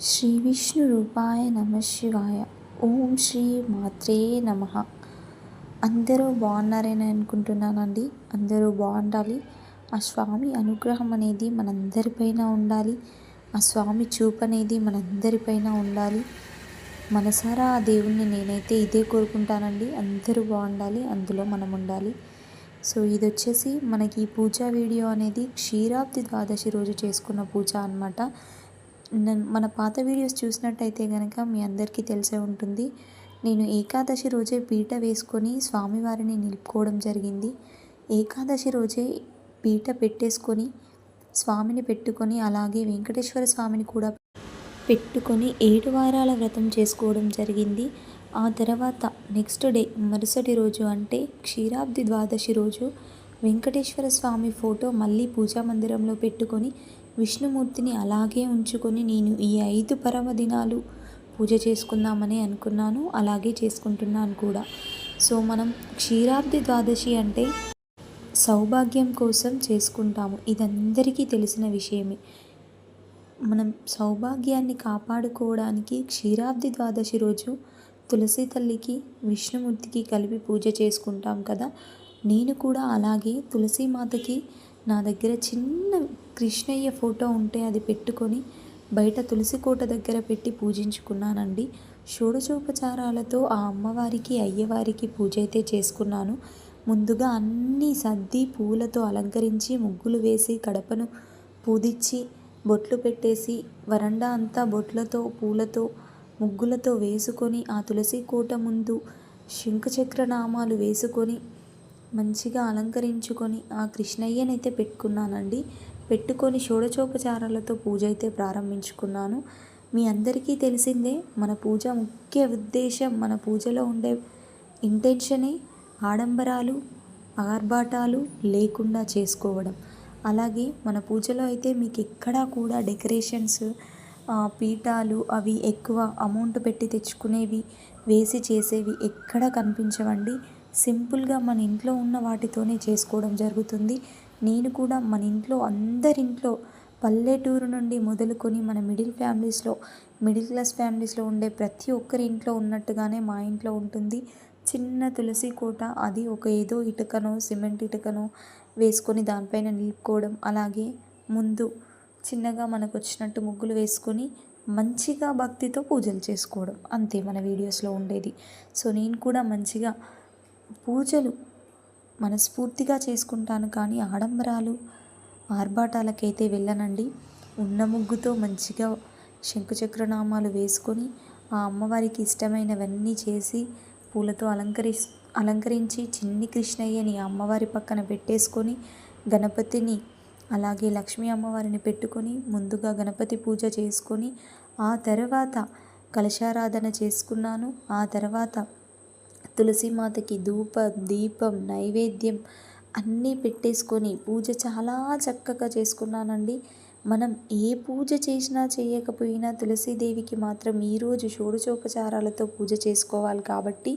శ్రీ విష్ణు రూపాయ నమ శివాయ. ఓం శ్రీ మాత్రే నమ. అందరూ బాగున్నారని అనుకుంటున్నానండి? అందరూ బాగుండాలి. ఆ స్వామి అనుగ్రహం అనేది మనందరిపైన ఉండాలి. ఆ స్వామి చూపు అనేది మనందరిపైన ఉండాలి. మనసారా ఆ దేవుణ్ణి నేనైతే ఇదే కోరుకుంటానండి. అందరూ బాగుండాలి. అందులో మనం ఉండాలి. సో ఇది వచ్చేసి మనకి పూజా వీడియో అనేది క్షీరాబ్ది ద్వాదశి రోజు చేసుకున్న పూజ అనమాట మన పాత వీడియోస్ చూసినట్టయితే కనుక మీ అందరికీ తెలిసే ఉంటుంది. నేను ఏకాదశి రోజే పీట వేసుకొని స్వామివారిని నిలుపుకోవడం జరిగింది. ఏకాదశి రోజే పీట పెట్టేసుకొని స్వామిని పెట్టుకొని అలాగే వెంకటేశ్వర స్వామిని కూడా పెట్టుకొని ఏడు వారాల వ్రతం చేసుకోవడం జరిగింది. ఆ తర్వాత నెక్స్ట్ డే మరుసటి రోజు అంటే క్షీరాబ్ది ద్వాదశి రోజు వెంకటేశ్వర స్వామి ఫోటో మళ్ళీ పూజా మందిరంలో పెట్టుకొని విష్ణుమూర్తిని అలాగే ఉంచుకొని నేను ఈ ఐదు పర్వదినాలు పూజ చేసుకుందామని అనుకున్నాను. అలాగే చేసుకుంటున్నాను కూడా. సో మనం క్షీరాబ్ది ద్వాదశి అంటే సౌభాగ్యం కోసం చేసుకుంటాము. ఇదందరికీ తెలిసిన విషయమే. మనం సౌభాగ్యాన్ని కాపాడుకోవడానికి క్షీరాబ్ది ద్వాదశి రోజు తులసి తల్లికి విష్ణుమూర్తికి కలిపి పూజ చేసుకుంటాం కదా. నేను కూడా అలాగే తులసి మాతకి నా దగ్గర చిన్న కృష్ణయ్య ఫోటో ఉంటే అది పెట్టుకొని బయట తులసి కోట దగ్గర పెట్టి పూజించుకున్నానండి. షోడశోపచారాలతో ఆ అమ్మవారికి అయ్యవారికి పూజ అయితే చేసుకున్నాను. ముందుగా అన్నీ సర్ది పూలతో అలంకరించి ముగ్గులు వేసి కడపను పూదిచ్చి బొట్లు పెట్టేసి వరండా అంతా బొట్లతో పూలతో ముగ్గులతో వేసుకొని ఆ తులసి కోట ముందు శంఖచక్ర నామాలు వేసుకొని మంచిగా అలంకరించుకొని ఆ కృష్ణయ్యనైతే పెట్టుకున్నానండి. పెట్టుకొని షోడచోపచారాలతో పూజ అయితే ప్రారంభించుకున్నాను. మీ అందరికీ తెలిసిందే మన పూజ ముఖ్య ఉద్దేశం మన పూజలో ఉండే ఇంటెన్షనే ఆడంబరాలు ఆర్భాటాలు లేకుండా చేసుకోవడం. అలాగే మన పూజలో అయితే మీకు ఎక్కడా కూడా డెకరేషన్స్ పీఠాలు అవి ఎక్కువ అమౌంట్ పెట్టి తెచ్చుకునేవి వేసి చేసేవి ఎక్కడ కనిపించవండి. సింపుల్గా మన ఇంట్లో ఉన్న వాటితోనే చేసుకోవడం జరుగుతుంది. నేను కూడా మన ఇంట్లో అందరింట్లో పల్లెటూరు నుండి మొదలుకొని మన మిడిల్ ఫ్యామిలీస్లో మిడిల్ క్లాస్ ఫ్యామిలీస్లో ఉండే ప్రతి ఒక్కరి ఇంట్లో ఉన్నట్టుగానే మా ఇంట్లో ఉంటుంది. చిన్న తులసి కోట అది ఒక ఏదో ఇటుకనో సిమెంట్ ఇటుకనో వేసుకొని దానిపైన నిలుపుకోవడం. అలాగే ముందు చిన్నగా మనకు వచ్చినట్టు ముగ్గులు వేసుకొని మంచిగా భక్తితో పూజలు చేసుకోవడం. అంతే మన వీడియోస్లో ఉండేది. సో నేను కూడా మంచిగా పూజలు మనస్ఫూర్తిగా చేసుకుంటాను కానీ ఆడంబరాలు ఆర్భాటాలకైతే వెళ్ళనండి. ఉన్న ముగ్గుతో మంచిగా శంకుచక్రనామాలు వేసుకొని ఆ అమ్మవారికి ఇష్టమైనవన్నీ చేసి పూలతో అలంకరి అలంకరించి చిన్ని కృష్ణయ్యని అమ్మవారి పక్కన పెట్టేసుకొని గణపతిని అలాగే లక్ష్మీ అమ్మవారిని పెట్టుకొని ముందుగా గణపతి పూజ చేసుకొని ఆ తర్వాత కలశారాధన చేసుకున్నాను. ఆ తర్వాత తులసిమాతకి ధూపం దీపం నైవేద్యం అన్నీ పెట్టేసుకొని పూజ చాలా చక్కగా చేసుకున్నానండి. మనం ఏ పూజ చేసినా చేయకపోయినా తులసీదేవికి మాత్రం ఈరోజు షోడచోపచారాలతో పూజ చేసుకోవాలి కాబట్టి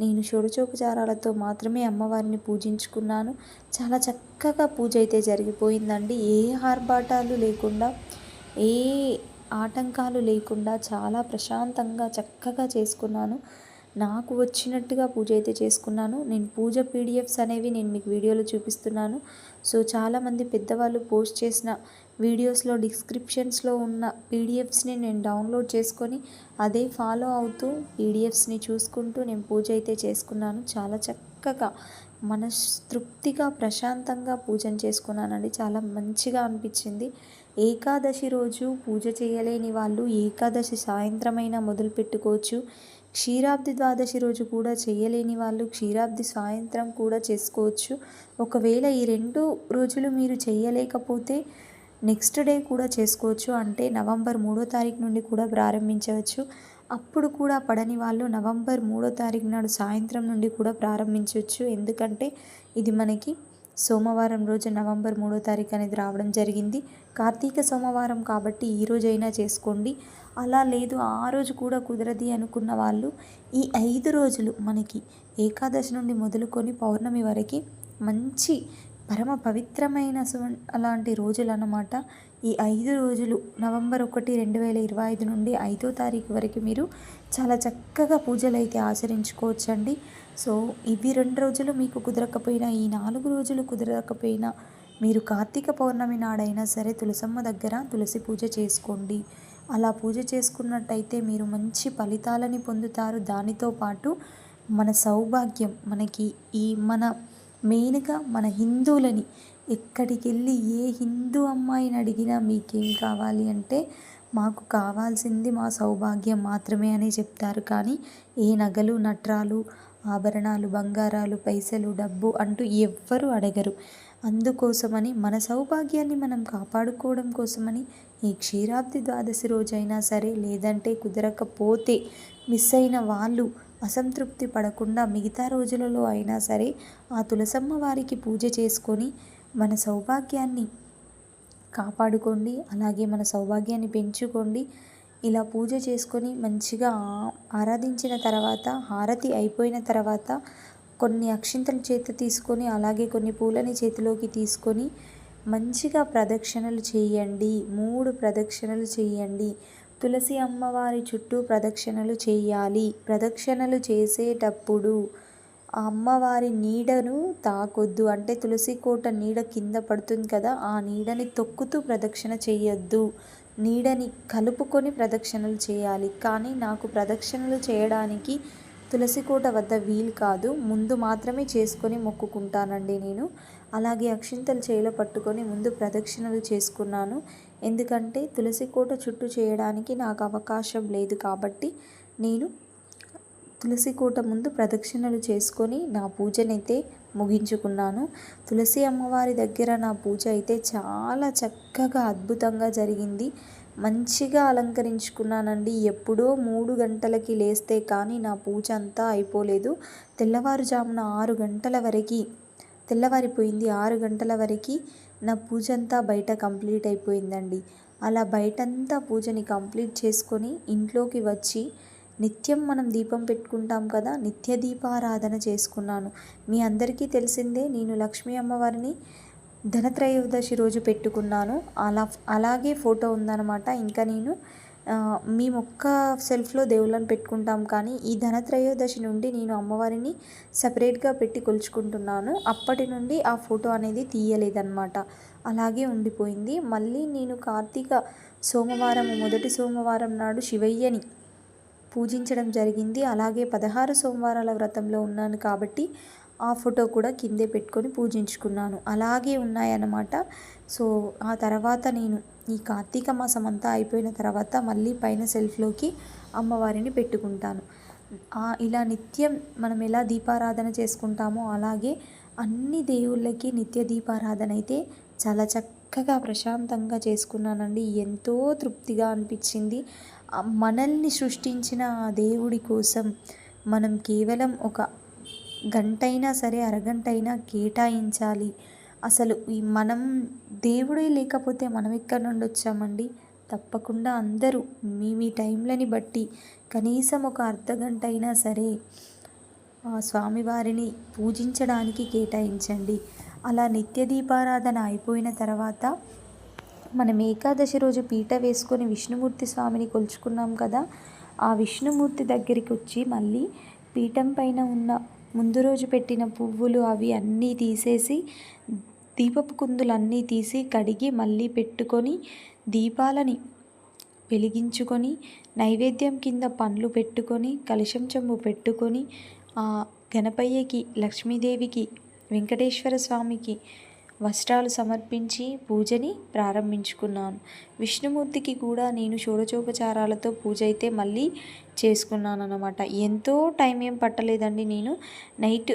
నేను షోడచోపచారాలతో మాత్రమే అమ్మవారిని పూజించుకున్నాను. చాలా చక్కగా పూజ అయితే జరిగిపోయిందండి. ఏ ఆర్భాటాలు లేకుండా ఏ ఆటంకాలు లేకుండా చాలా ప్రశాంతంగా చక్కగా చేసుకున్నాను. నాకు వచ్చినట్టుగా పూజ అయితే చేసుకున్నాను. నేను పూజ పీడిఎఫ్స్ అనేవి నేను మీకు వీడియోలో చూపిస్తున్నాను. సో చాలామంది పెద్దవాళ్ళు పోస్ట్ చేసిన వీడియోస్లో డిస్క్రిప్షన్స్లో ఉన్న పీడిఎఫ్స్ని నేను డౌన్లోడ్ చేసుకొని అదే ఫాలో అవుతూ పీడిఎఫ్స్ని చూసుకుంటూ నేను పూజ అయితే చేసుకున్నాను. చాలా చక్కగా మనస్తృప్తిగా ప్రశాంతంగా పూజను చేసుకున్నానండి. చాలా మంచిగా అనిపించింది. ఏకాదశి రోజు పూజ చేయలేని వాళ్ళు ఏకాదశి సాయంత్రమైనా మొదలు పెట్టుకోవచ్చు క్షీరాబ్ది ద్వాదశి రోజు కూడా చేయలేని వాళ్ళు క్షీరాబ్ది సాయంత్రం కూడా చేసుకోవచ్చు. ఒకవేళ ఈ రెండు రోజులు మీరు చేయలేకపోతే నెక్స్ట్ డే కూడా చేసుకోవచ్చు. అంటే నవంబర్ మూడో తారీఖు నుండి కూడా ప్రారంభించవచ్చు. అప్పుడు కూడా పడని వాళ్ళు నవంబర్ మూడో తారీఖు నాడు సాయంత్రం నుండి కూడా ప్రారంభించవచ్చు. ఎందుకంటే ఇది మనకి సోమవారం రోజు నవంబర్ మూడో తారీఖు అనేది రావడం జరిగింది. కార్తీక సోమవారం కాబట్టి ఈ రోజైనా చేసుకోండి. అలా లేదు ఆ రోజు కూడా కుదరది అనుకున్న వాళ్ళు ఈ ఐదు రోజులు మనకి ఏకాదశి నుండి మొదలుకొని పౌర్ణమి వరకు మంచి పరమ పవిత్రమైన అలాంటి రోజులు అన్నమాట ఈ ఐదు రోజులు నవంబర్ ఒకటి రెండు వేల ఇరవై ఐదు నుండి ఐదో తారీఖు వరకు మీరు చాలా చక్కగా పూజలు అయితే ఆచరించుకోవచ్చండి. సో ఇవి రెండు రోజులు మీకు కుదరకపోయినా ఈ నాలుగు రోజులు కుదరకపోయినా మీరు కార్తీక పౌర్ణమి నాడైనా సరే తులసమ్మ దగ్గర తులసి పూజ చేసుకోండి. అలా పూజ చేసుకున్నట్టయితే మీరు మంచి ఫలితాలని పొందుతారు. దానితో పాటు మన సౌభాగ్యం మనకి ఈ మన మెయిన్గా మన హిందువులని ఎక్కడికి వెళ్ళి ఏ హిందూ అమ్మాయిని అడిగినా మీకేం కావాలి అంటే మాకు కావాల్సింది మా సౌభాగ్యం మాత్రమే అని చెప్తారు. కానీ ఏ నగలు నట్రాలు ఆభరణాలు బంగారాలు పైసలు డబ్బు అంటూ ఎవ్వరు అడగరు. అందుకోసమని మన సౌభాగ్యాన్ని మనం కాపాడుకోవడం కోసమని ఈ క్షీరాబ్ది ద్వాదశి రోజైనా సరే లేదంటే కుదరకపోతే మిస్ అయిన వాళ్ళు అసంతృప్తి పడకుండా మిగతా రోజులలో అయినా సరే ఆ తులసమ్మ వారికి పూజ చేసుకొని మన సౌభాగ్యాన్ని కాపాడుకోండి అలాగే మన సౌభాగ్యాన్ని పెంచుకోండి ఇలా పూజ చేసుకొని మంచిగా ఆరాధించిన తర్వాత హారతి అయిపోయిన తర్వాత కొన్ని అక్షింతల చేత తీసుకొని అలాగే కొన్ని పూలని చేతిలోకి తీసుకొని మంచిగా ప్రదక్షిణలు చేయండి. మూడు ప్రదక్షిణలు చేయండి. తులసి అమ్మవారి చుట్టూ ప్రదక్షిణలు చేయాలి. ప్రదక్షిణలు చేసేటప్పుడు ఆ అమ్మవారి నీడను తాకొద్దు. అంటే తులసి కోట నీడ కింద పడుతుంది కదా ఆ నీడని తొక్కుతూ ప్రదక్షిణ చేయొద్దు. నీడని కలుపుకొని ప్రదక్షిణలు చేయాలి. కానీ నాకు ప్రదక్షిణలు చేయడానికి తులసికోట వద్ద వీలు కాదు. ముందు మాత్రమే చేసుకొని మొక్కుకుంటానండి నేను. అలాగే అక్షింతలు చేయిలో పట్టుకొని ముందు ప్రదక్షిణలు చేసుకున్నాను. ఎందుకంటే తులసికోట చుట్టూ చేయడానికి నాకు అవకాశం లేదు కాబట్టి నేను తులసి కోట ముందు ప్రదక్షిణలు చేసుకొని నా పూజనైతే ముగించుకున్నాను. తులసి అమ్మవారి దగ్గర నా పూజ అయితే చాలా చక్కగా అద్భుతంగా జరిగింది. మంచిగా అలంకరించుకున్నానండి. ఎప్పుడో మూడు గంటలకి లేస్తే కానీ నా పూజ అంతా అయిపోలేదు. తెల్లవారుజామున ఆరు గంటల వరకు తెల్లవారిపోయింది ఆరు గంటల వరకు నా పూజ అంతా బయట కంప్లీట్ అయిపోయిందండి. అలా బయటంతా పూజని కంప్లీట్ చేసుకొని ఇంట్లోకి వచ్చి నిత్యం మనం దీపం పెట్టుకుంటాం కదా నిత్య దీపారాధన చేసుకున్నాను. మీ అందరికీ తెలిసిందే నేను లక్ష్మీ అమ్మవారిని ధనత్రయోదశి రోజు పెట్టుకున్నాను. అలా అలాగే ఫోటో ఉందన్నమాట. ఇంకా నేను మీ ఒక్క సెల్ఫ్లో దేవుళ్ళని పెట్టుకుంటాం. కానీ ఈ ధనత్రయోదశి నుండి నేను అమ్మవారిని సపరేట్గా పెట్టి కొలుచుకుంటున్నాను. అప్పటి నుండి ఆ ఫోటో అనేది తీయలేదన్నమాట. అలాగే ఉండిపోయింది. మళ్ళీ నేను కార్తీక సోమవారం మొదటి సోమవారం నాడు శివయ్యని పూజించడం జరిగింది. అలాగే పదహారు సోమవారాల వ్రతంలో ఉన్నాను కాబట్టి ఆ ఫోటో కూడా కిందే పెట్టుకొని పూజించుకున్నాను. అలాగే ఉన్నాయన్నమాట. సో ఆ తర్వాత నేను ఈ కార్తీక మాసం అంతా అయిపోయిన తర్వాత మళ్ళీ పైన సెల్ఫ్లోకి అమ్మవారిని పెట్టుకుంటాను. ఇలా నిత్యం మనం ఎలా దీపారాధన చేసుకుంటామో అలాగే అన్ని దేవుళ్ళకి నిత్య దీపారాధన అయితే చాలా చక్కగా ప్రశాంతంగా చేసుకున్నానండి. ఎంతో తృప్తిగా అనిపించింది. మనల్ని సృష్టించిన ఆ దేవుడి కోసం మనం కేవలం ఒక గంటైనా సరే అరగంట అయినా కేటాయించాలి. అసలు ఈ మనం దేవుడే లేకపోతే మనం ఎక్కడి నుండి వచ్చామండి? తప్పకుండా అందరూ మీ మీ టైంలని బట్టి కనీసం ఒక అర్ధగంట అయినా సరే ఆ స్వామివారిని పూజించడానికి కేటాయించండి. అలా నిత్య దీపారాధన అయిపోయిన తర్వాత మనం ఏకాదశి రోజు పీట వేసుకొని విష్ణుమూర్తి స్వామిని కొలుచుకున్నాం కదా ఆ విష్ణుమూర్తి దగ్గరికి వచ్చి మళ్ళీ పీఠం పైన ఉన్న ముందు రోజు పెట్టిన పువ్వులు అవి అన్నీ తీసేసి దీపపు కుందులు అన్నీ తీసి కడిగి మళ్ళీ పెట్టుకొని దీపాలని వెలిగించుకొని నైవేద్యం కింద పండ్లు పెట్టుకొని కలశం చెంబు పెట్టుకొని ఆ గణపయ్యకి లక్ష్మీదేవికి వెంకటేశ్వర స్వామికి వస్త్రాలు సమర్పించి పూజని ప్రారంభించుకున్నాను. విష్ణుమూర్తికి కూడా నేను షోడచోపచారాలతో పూజ అయితే మళ్ళీ చేసుకున్నాను అనమాట ఎంతో టైం ఏం పట్టలేదండి నేను. నైట్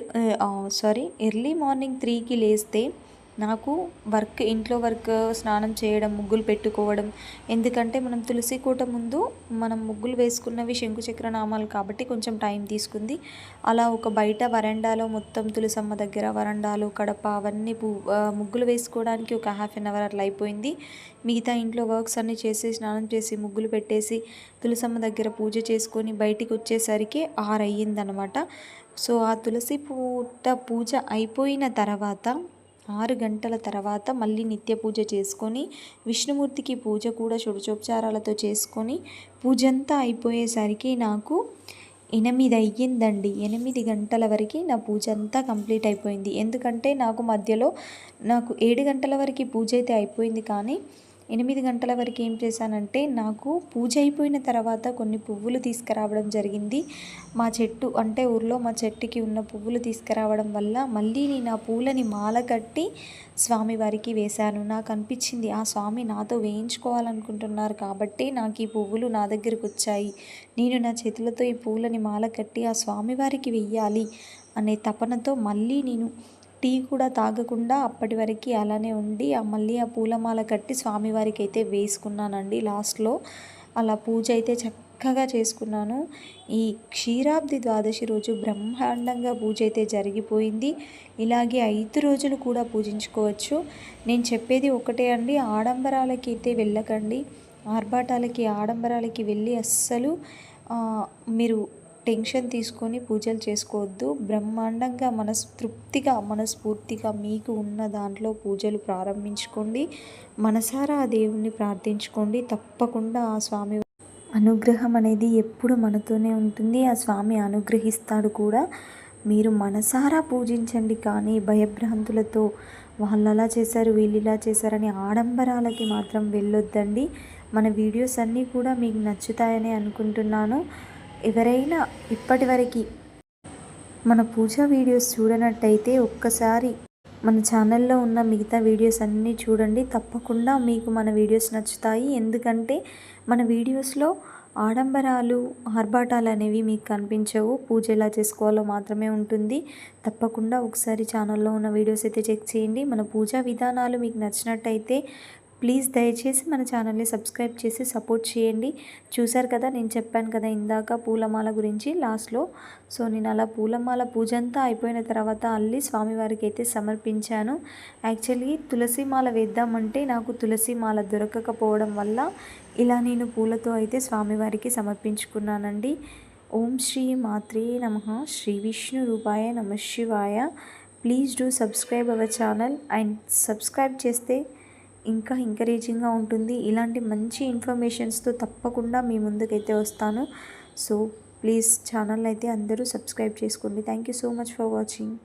సారీ ఎర్లీ మార్నింగ్ త్రీకి లేస్తే నాకు వర్క్ ఇంట్లో వర్క్ స్నానం చేయడం ముగ్గులు పెట్టుకోవడం ఎందుకంటే మనం తులసి కూట ముందు మనం ముగ్గులు వేసుకున్నవి శంకుచక్ర నామాలు కాబట్టి కొంచెం టైం తీసుకుంది. అలా ఒక బయట వరండాలో మొత్తం తులసమ్మ దగ్గర వరండాలు కడప అవన్నీ ముగ్గులు వేసుకోవడానికి ఒక హాఫ్ అన్ అవర్ అట్లా అయిపోయింది. మిగతా ఇంట్లో వర్క్స్ అన్నీ చేసి స్నానం చేసి ముగ్గులు పెట్టేసి తులసమ్మ దగ్గర పూజ చేసుకొని బయటికి వచ్చేసరికి ఆరు అయ్యిందనమాట సో ఆ తులసి పూట పూజ అయిపోయిన తర్వాత ఆరు గంటల తర్వాత మళ్ళీ నిత్య పూజ చేసుకొని విష్ణుమూర్తికి పూజ కూడా షోడశోపచారాలతో చేసుకొని పూజ అంతా అయిపోయేసరికి నాకు ఎనిమిది అయ్యిందండి. ఎనిమిది గంటల వరకు నా పూజ అంతా కంప్లీట్ అయిపోయింది. ఎందుకంటే నాకు మధ్యలో నాకు ఏడు గంటల వరకు పూజ అయితే అయిపోయింది కానీ ఎనిమిది గంటల వరకు ఏం చేశానంటే నాకు పూజ అయిపోయిన తర్వాత కొన్ని పువ్వులు తీసుకురావడం జరిగింది. మా చెట్టు అంటే ఊర్లో మా చెట్టుకి ఉన్న పువ్వులు తీసుకురావడం వల్ల మళ్ళీ నేను ఆ పూలని మాల కట్టి స్వామివారికి వేశాను. నాకు అనిపించింది ఆ స్వామి నాతో వేయించుకోవాలనుకుంటున్నారు కాబట్టి నాకు ఈ పువ్వులు నా దగ్గరకు వచ్చాయి. నేను నా చేతులతో ఈ పూలని మాల కట్టి ఆ స్వామివారికి వెయ్యాలి అనే తపనతో మళ్ళీ నేను టీ కూడా తాగకుండా అప్పటి వరకు అలానే ఉండి ఆ మళ్ళీ ఆ పూలమాల కట్టి స్వామివారికి అయితే వేసుకున్నానండి లాస్ట్లో. అలా పూజ అయితే చక్కగా చేసుకున్నాను. ఈ క్షీరాబ్ది ద్వాదశి రోజు బ్రహ్మాండంగా పూజ అయితే జరిగిపోయింది. ఇలాగే ఐదు రోజులు కూడా పూజించుకోవచ్చు. నేను చెప్పేది ఒకటే అండి ఆడంబరాలకి అయితే వెళ్ళకండి. ఆర్భాటాలకి ఆడంబరాలకి వెళ్ళి అస్సలు మీరు టెన్షన్ తీసుకొని పూజలు చేసుకోవద్దు. బ్రహ్మాండంగా మనస్ తృప్తిగా మనస్ఫూర్తిగా మీకు ఉన్న దాంట్లో పూజలు ప్రారంభించుకోండి. మనసారా ఆ దేవుణ్ణి ప్రార్థించుకోండి. తప్పకుండా ఆ స్వామి అనుగ్రహం అనేది ఎప్పుడు మనతోనే ఉంటుంది. ఆ స్వామి అనుగ్రహిస్తాడు కూడా. మీరు మనసారా పూజించండి కానీ భయభ్రాంతులతో వాళ్ళు అలా చేశారు వీళ్ళు ఇలా చేశారని ఆడంబరాలకి మాత్రం వెళ్ళొద్దండి. మన వీడియోస్ అన్నీ కూడా మీకు నచ్చుతాయని అనుకుంటున్నాను. ఎవరైనా ఇప్పటివరకు మన పూజా వీడియోస్ చూడనట్టయితే ఒక్కసారి మన ఛానల్లో ఉన్న మిగతా వీడియోస్ అన్నీ చూడండి. తప్పకుండా మీకు మన వీడియోస్ నచ్చుతాయి. ఎందుకంటే మన వీడియోస్లో ఆడంబరాలు ఆర్భాటాలు అనేవి మీకు కనిపించవు. పూజ ఎలా చేసుకోవాలో మాత్రమే ఉంటుంది. తప్పకుండా ఒకసారి ఛానల్లో ఉన్న వీడియోస్ అయితే చెక్ చేయండి. మన పూజా విధానాలు మీకు నచ్చినట్టయితే ప్లీజ్ దయచేసి మన ఛానల్ని సబ్స్క్రైబ్ చేసి సపోర్ట్ చేయండి. చూశారు కదా నేను చెప్పాను కదా ఇందాక పూలమాల గురించి లాస్ట్లో. సో నేను అలా పూలమాల పూజ అంతా అయిపోయిన తర్వాత అల్లి స్వామివారికి అయితే సమర్పించాను. యాక్చువల్లీ తులసి మాల వేద్దామంటే నాకు తులసి మాల దొరకకపోవడం వల్ల ఇలా నేను పూలతో అయితే స్వామివారికి సమర్పించుకున్నానండి. ఓం శ్రీ మాత్రే నమ. శ్రీ విష్ణు రూపాయ నమ శివాయ. Please do subscribe our channel and subscribe చేస్తే ఇంకా ఎంకరేజింగ్గా ఉంటుంది. ఇలాంటి మంచి ఇన్ఫర్మేషన్స్తో తప్పకుండా మీ ముందుకైతే వస్తాను. సో ప్లీజ్ ఛానల్ అయితే అందరూ సబ్స్క్రైబ్ చేసుకోండి. Thank you so much for watching.